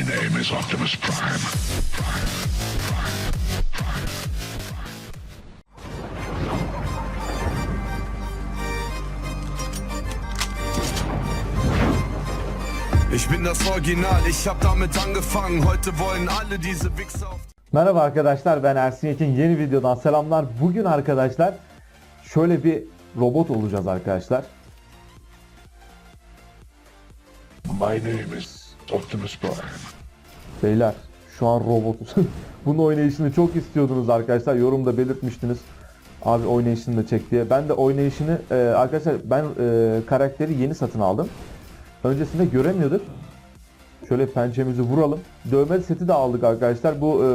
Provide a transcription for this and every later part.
My name is Optimus Prime. Ich bin das Original, ich hab damit angefangen. Heute wollen alle diese Wichser auf. Merhaba arkadaşlar ben Ersin Yekin yeni videodan selamlar. Bugün arkadaşlar şöyle bir robot olacağız arkadaşlar. My name is Optimus Prime. Beyler şu an robotuz. Bunun oynayışını çok istiyordunuz arkadaşlar. Yorumda belirtmiştiniz. Abi oynayışını da çek diye. Ben de oynayışını e, arkadaşlar ben e, karakteri yeni satın aldım. Öncesinde göremiyorduk. Şöyle pençemizi vuralım. Dövme seti de aldık arkadaşlar. Bu e,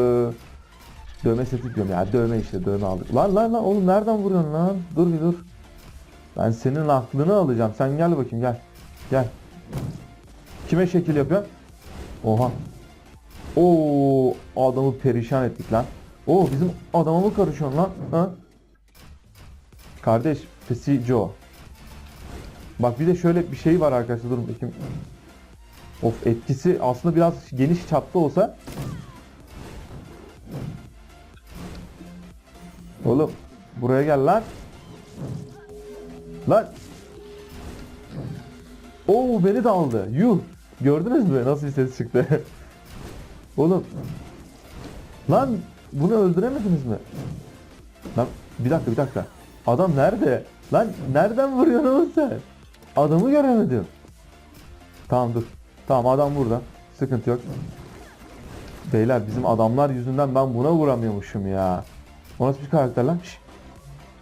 dövme seti diyorum ya. Dövme işte dövme aldık. Lan lan lan oğlum nereden vuruyorsun lan? Dur bir dur. Ben senin aklını alacağım. Sen gel bakayım gel. Gel. Kime şekil yapıyorsun? Oha. Oo adamı perişan ettik lan. Oo bizim adama mı karışıyorsun lan? Ha? Kardeş Pisi Joe. Bak bir de şöyle bir şey var arkadaşlar durun bakayım. Of etkisi aslında biraz geniş çapta olsa. Oğlum buraya gel lan. Lan. Oo beni de aldı. Yuh. Gördünüz mü nasıl ses çıktı? Oğlum. Lan bunu öldüremediniz mi? Lan bir dakika bir dakika. Adam nerede? Lan nereden vuruyorsun sen? Adamı göremedim. Tamam dur. Tamam adam burada. Sıkıntı yok. Beyler bizim adamlar yüzünden ben buna vuramıyormuşum ya. O nasıl bir karakter lan? Şş.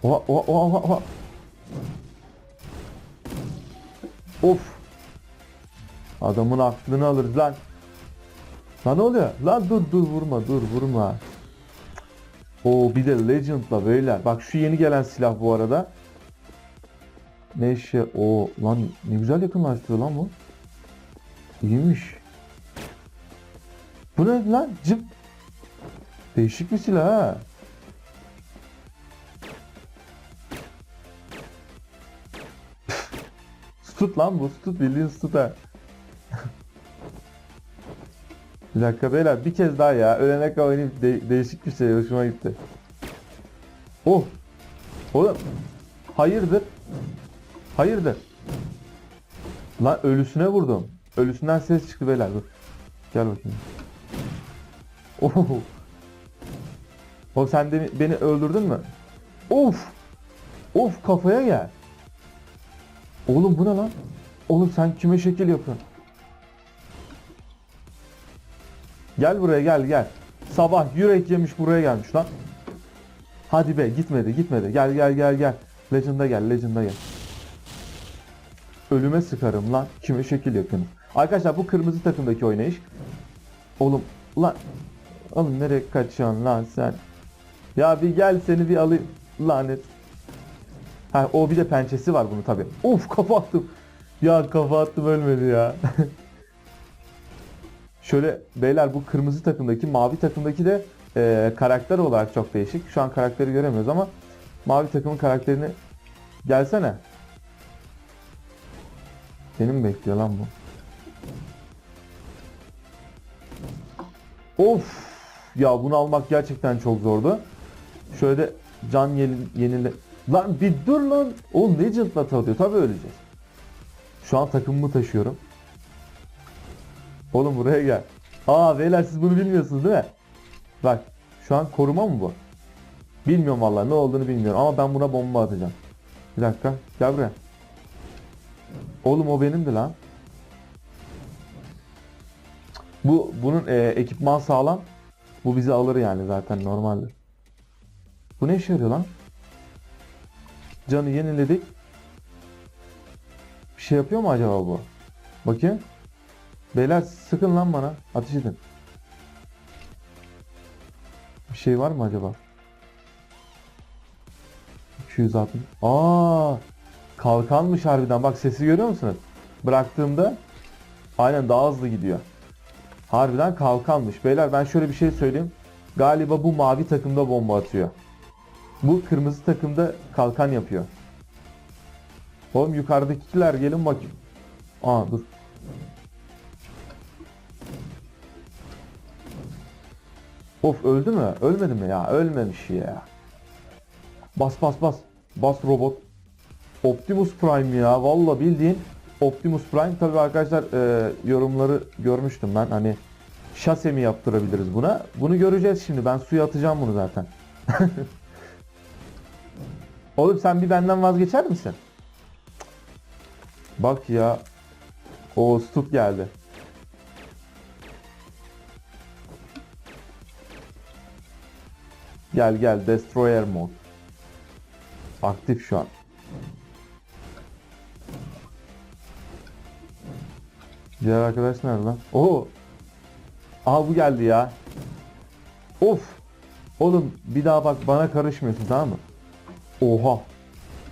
Oha oha oha oha. Of. Adamın aklını alırız lan. Lan ne oluyor? Lan dur dur vurma dur vurma. O bir de Legend'la beyler. Bak şu yeni gelen silah bu arada. Ne işe? O lan ne güzel yakınlaştırıyor lan bu. İyiymiş. Bu ne lan? Cıp. Değişik bir silah ha. Stut lan bu. Stut bildiğin stut ha. Bir dakika beyler bir kez daha ya. Ölene kadar oynayayım. De- değişik bir şey. Hoşuma gitti. Oh. Oğlum. Hayırdır? Hayırdır? Lan ölüsüne vurdum. Ölüsünden ses çıktı beyler dur. Gel bakayım. Oh. Oğlum sen de beni öldürdün mü? Of. Of kafaya gel. Oğlum bu ne lan? Oğlum sen kime şekil yapıyorsun? Gel buraya gel gel. Sabah yürek yemiş buraya gelmiş lan. Hadi be gitmedi gitmedi. Gel gel gel gel. Legend'a gel Legend'a gel. Ölüme sıkarım lan. Kime şekil yapıyorsun? Arkadaşlar bu kırmızı takımdaki oynayış. Oğlum lan. Oğlum nereye kaçıyorsun lan sen? Ya bir gel seni bir alayım. Lanet. Ha o bir de pençesi var bunun tabi. Of kafa attım. Ya kafa attım ölmedi ya. Şöyle beyler bu kırmızı takımdaki mavi takımdaki de e, karakter olarak çok değişik. Şu an karakteri göremiyoruz ama mavi takımın karakterini gelsene. Beni mi bekliyor lan bu? Of! Ya bunu almak gerçekten çok zordu. Şöyle de can yeni, yenile... Lan bir dur lan! Oğlum Legend'la atıyor. Tabii öleceğiz. Şu an takımımı taşıyorum. Oğlum buraya gel. Aa beyler siz bunu bilmiyorsunuz değil mi? Bak şu an koruma mı bu? Bilmiyorum vallahi ne olduğunu bilmiyorum ama ben buna bomba atacağım. Bir dakika gel buraya. Oğlum o benimdi lan. Bu bunun e, ekipman sağlam. Bu bizi alır yani zaten normaldir. Bu ne işe yarıyor lan? Canı yeniledik. Bir şey yapıyor mu acaba bu? Bakayım. Beyler sıkın lan bana. Ateş edin. Bir şey var mı acaba? 260. Aa! Kalkanmış harbiden. Bak sesi görüyor musunuz? Bıraktığımda aynen daha hızlı gidiyor. Harbiden kalkanmış. Beyler ben şöyle bir şey söyleyeyim. Galiba bu mavi takımda bomba atıyor. Bu kırmızı takımda kalkan yapıyor. Oğlum yukarıdakiler gelin bakayım. Aa dur. Of öldü mü? Ölmedi mi ya? Ölmemiş ya. Bas bas bas. Bas robot. Optimus Prime ya. Valla bildiğin Optimus Prime. Tabii arkadaşlar e, yorumları görmüştüm ben. Hani şase mi yaptırabiliriz buna? Bunu göreceğiz şimdi. Ben suya atacağım bunu zaten. Oğlum sen bir benden vazgeçer misin? Bak ya. O stup geldi. Gel gel Destroyer mod. Aktif şu an. Diğer arkadaş nerede lan? Oo. Aha bu geldi ya. Of. Oğlum bir daha bak bana karışmıyorsun tamam mı? Oha.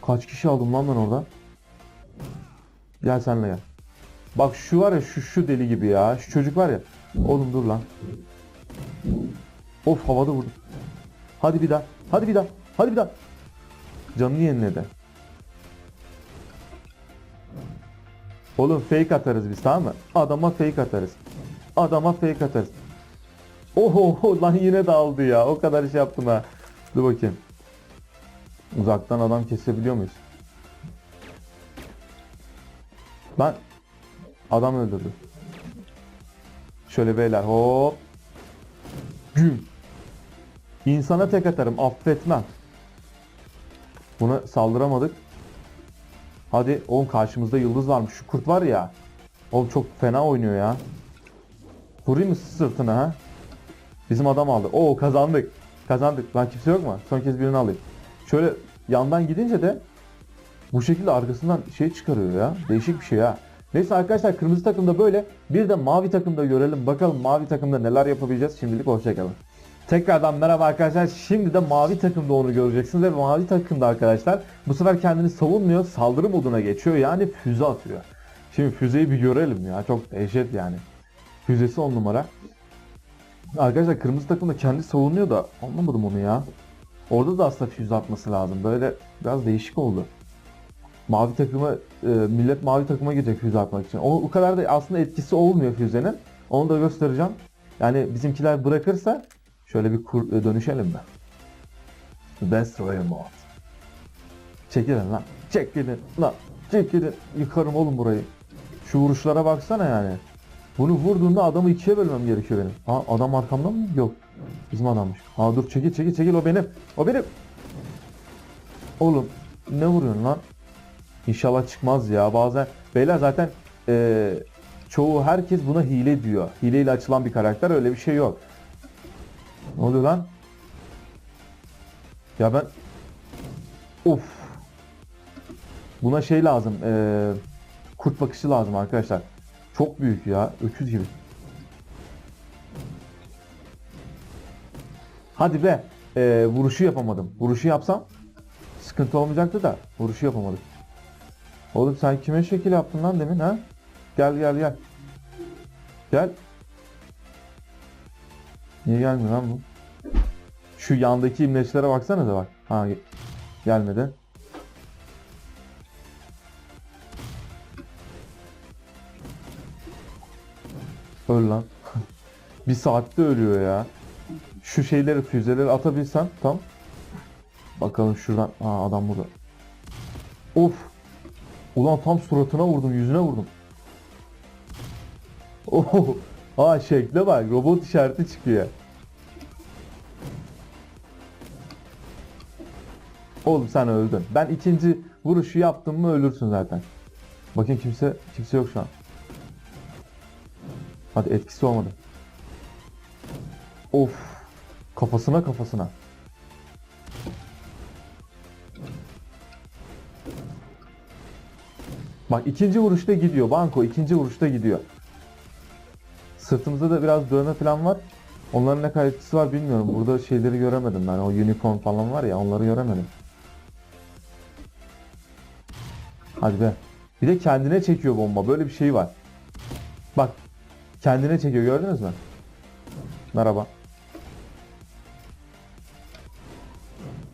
Kaç kişi aldım lan ben orada? Gel senle gel. Bak şu var ya şu şu deli gibi ya. Şu çocuk var ya. Oğlum dur lan. Of havada vurdum. Hadi bir daha. Hadi bir daha. Hadi bir daha. Canını yeniledi. Oğlum fake atarız biz tamam mı? Adama fake atarız. Adama fake atarız. Oho lan yine dağıldı ya. O kadar iş yaptım ha. Dur bakayım. Uzaktan adam kesebiliyor muyuz? Lan adam öldürdü. Şöyle beyler hop. Güm. İnsana tek atarım affetmem. Buna saldıramadık. Hadi oğlum karşımızda yıldız varmış. Şu kurt var ya. Oğlum çok fena oynuyor ya. Vurayım mı sırtına ha? Bizim adam aldı. Oo kazandık. Kazandık. Lan kimse yok mu? Son kez birini alayım. Şöyle yandan gidince de bu şekilde arkasından şey çıkarıyor ya. Değişik bir şey ha. Neyse arkadaşlar kırmızı takımda böyle. Bir de mavi takımda görelim. Bakalım mavi takımda neler yapabileceğiz. Şimdilik hoşçakalın. Tekrardan merhaba arkadaşlar. Şimdi de mavi takımda onu göreceksiniz ve mavi takımda arkadaşlar bu sefer kendini savunmuyor, saldırı moduna geçiyor. Yani füze atıyor. Şimdi füzeyi bir görelim ya. Çok dehşet yani. Füzesi on numara. Arkadaşlar kırmızı takımda kendi savunuyor da anlamadım onu ya. Orada da aslında füze atması lazım. Böyle biraz değişik oldu. Mavi takımı e, millet mavi takıma girecek füze atmak için. O, o kadar da aslında etkisi olmuyor füzenin. Onu da göstereceğim. Yani bizimkiler bırakırsa şöyle bir kur, e, dönüşelim mi? Destroyer mod. Çekilin lan. Çekilin lan. Çekilin. Yıkarım oğlum burayı. Şu vuruşlara baksana yani. Bunu vurduğunda adamı ikiye bölmem gerekiyor benim. Ha adam arkamda mı? Yok. Bizim adammış. Ha dur çekil çekil çekil o benim. O benim. Oğlum ne vuruyorsun lan? İnşallah çıkmaz ya. Bazen beyler zaten eee, çoğu herkes buna hile diyor. Hileyle açılan bir karakter öyle bir şey yok. Ne oluyor lan? Ya ben Of. Buna şey lazım. eee, kurt bakışı lazım arkadaşlar. Çok büyük ya. Öküz gibi. Hadi be. Eee, vuruşu yapamadım. Vuruşu yapsam sıkıntı olmayacaktı da vuruşu yapamadık. Oğlum sen kime şekil yaptın lan demin ha? Gel gel gel. Gel. Niye gelmiyor lan bu? Şu yandaki imleçlere baksana da bak. Ha ge- gelmedi. Öl lan. bir saatte ölüyor ya. Şu şeyleri füzeleri atabilsem tam. Bakalım şuradan. Aa adam burada. Of. Ulan tam suratına vurdum, yüzüne vurdum. Oh. Aa şekle bak. Robot işareti çıkıyor. Oğlum sen öldün. Ben ikinci vuruşu yaptım mı ölürsün zaten. Bakın kimse kimse yok şu an. Hadi etkisi olmadı. Of. Kafasına kafasına. Bak ikinci vuruşta gidiyor. Banko ikinci vuruşta gidiyor. Sırtımızda da biraz dövme falan var. Onların ne etkisi var bilmiyorum. Burada şeyleri göremedim ben. O unicorn falan var ya onları göremedim. Hadi be. Bir de kendine çekiyor bomba. Böyle bir şey var. Bak. Kendine çekiyor gördünüz mü? Merhaba.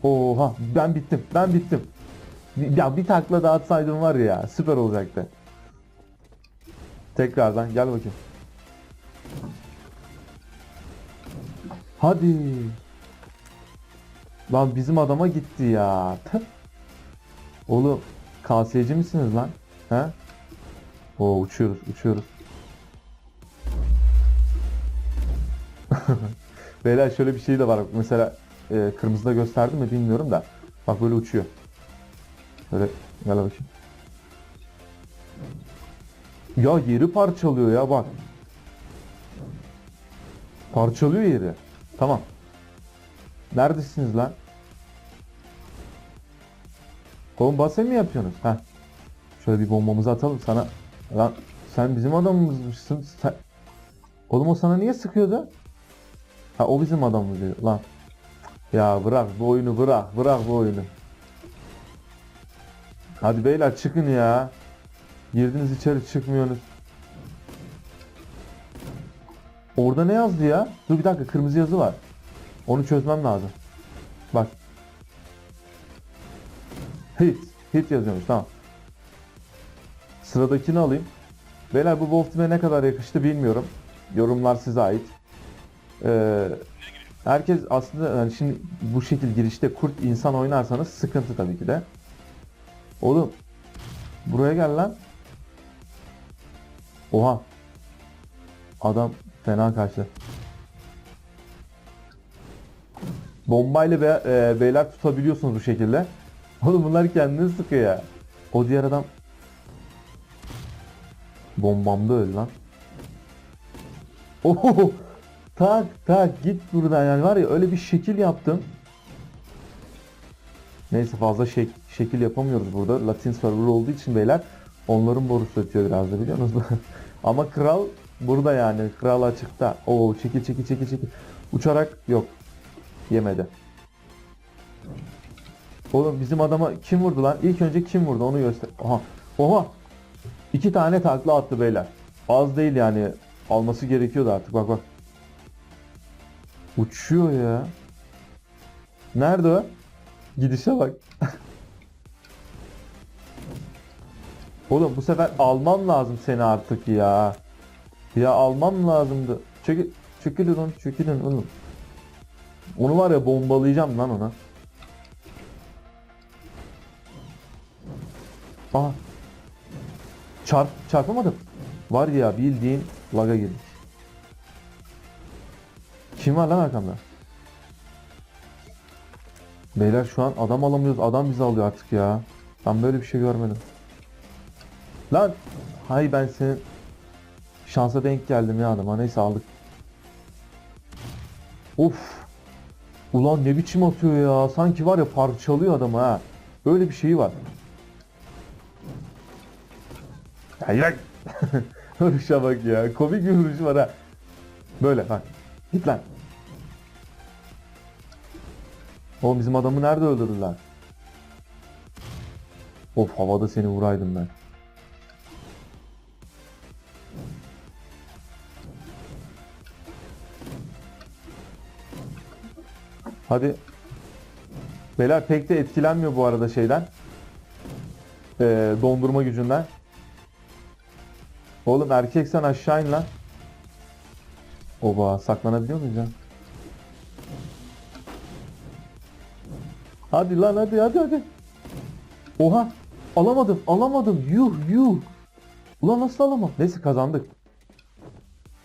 Oha ben bittim. Ben bittim. Ya bir takla daha atsaydım var ya süper olacaktı. Tekrardan gel bakayım. Hadi. Lan bizim adama gitti ya. Oğlum KS'ci misiniz lan? He? Oo uçuyoruz, uçuyoruz. Beyler şöyle bir şey de var. Mesela e, kırmızıda gösterdim mi bilmiyorum da. Bak böyle uçuyor. Böyle gel bakayım. Ya yeri parçalıyor ya bak. Parçalıyor yeri. Tamam. Neredesiniz lan? Oğlum base mi yapıyorsunuz? Heh. Şöyle bir bombamızı atalım sana. Lan sen bizim adamımızmışsın. Sen... Oğlum o sana niye sıkıyordu? Ha o bizim adamımız diyor. Lan. Ya bırak bu oyunu bırak. Bırak bu oyunu. Hadi beyler çıkın ya. Girdiniz içeri çıkmıyorsunuz. Orada ne yazdı ya? Dur bir dakika kırmızı yazı var. Onu çözmem lazım. Bak. Hit. Hit yazıyormuş tamam. Sıradakini alayım. Beyler bu Wolf Team'e ne kadar yakıştı bilmiyorum. Yorumlar size ait. Ee, herkes aslında yani şimdi bu şekil girişte kurt insan oynarsanız sıkıntı tabii ki de. Oğlum buraya gel lan. Oha. Adam fena kaçtı. Bombayla be, e, beyler tutabiliyorsunuz bu şekilde. Oğlum bunlar kendini sıkıyor ya. O diğer adam bombamda öldü lan. Oho! Tak tak git buradan yani var ya öyle bir şekil yaptım. Neyse fazla şek- şekil yapamıyoruz burada. Latin server olduğu için beyler onların borusu ötüyor biraz da biliyor musunuz? Ama kral burada yani. Kral açıkta. Oo çekil çekil çekil çekil. Uçarak yok. Yemedi. Oğlum bizim adama kim vurdu lan? İlk önce kim vurdu onu göster. Oha. Oha. İki tane takla attı beyler. Az değil yani. Alması gerekiyordu artık. Bak bak. Uçuyor ya. Nerede o? Gidişe bak. Oğlum bu sefer almam lazım seni artık ya. Ya almam lazımdı. Çekil, çekilin onu, çekilin oğlum. Onu var ya bombalayacağım lan ona. Aha. Çarp, çarpamadım. Var ya bildiğin laga girdik. Kim var lan arkamda? Beyler şu an adam alamıyoruz. Adam bizi alıyor artık ya. Ben böyle bir şey görmedim. Lan! Hay ben senin şansa denk geldim ya adama. Neyse aldık. Of! Ulan ne biçim atıyor ya. Sanki var ya parçalıyor adamı ha. Böyle bir şeyi var. Ya. Vuruşa bak ya. Komik bir vuruşu var ha. Böyle bak. Git lan. Oğlum bizim adamı nerede öldürdüler? Of havada seni vuraydım ben. Hadi. Beyler pek de etkilenmiyor bu arada şeyden. Ee, dondurma gücünden. Oğlum erkek sen aşağı in lan. Oba saklanabiliyor muyuz ya? Hadi lan hadi hadi hadi. Oha alamadım alamadım yuh yuh. Ulan nasıl alamam? Neyse kazandık.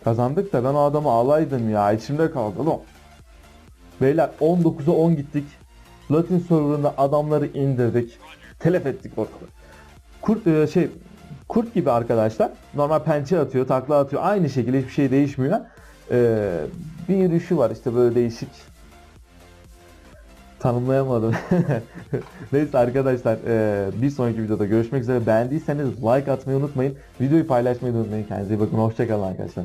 Kazandık da ben o adamı alaydım ya içimde kaldı lan. Beyler 19'a 10 gittik. Latin serverında adamları indirdik. Telef ettik ortalığı. Kurt e, şey kurt gibi arkadaşlar. Normal pençe atıyor, takla atıyor. Aynı şekilde hiçbir şey değişmiyor. Ee, bir yürüyüşü var işte böyle değişik. Tanımlayamadım. Neyse arkadaşlar e, bir sonraki videoda görüşmek üzere. Beğendiyseniz like atmayı unutmayın. Videoyu paylaşmayı unutmayın. Kendinize iyi bakın. Hoşçakalın arkadaşlar.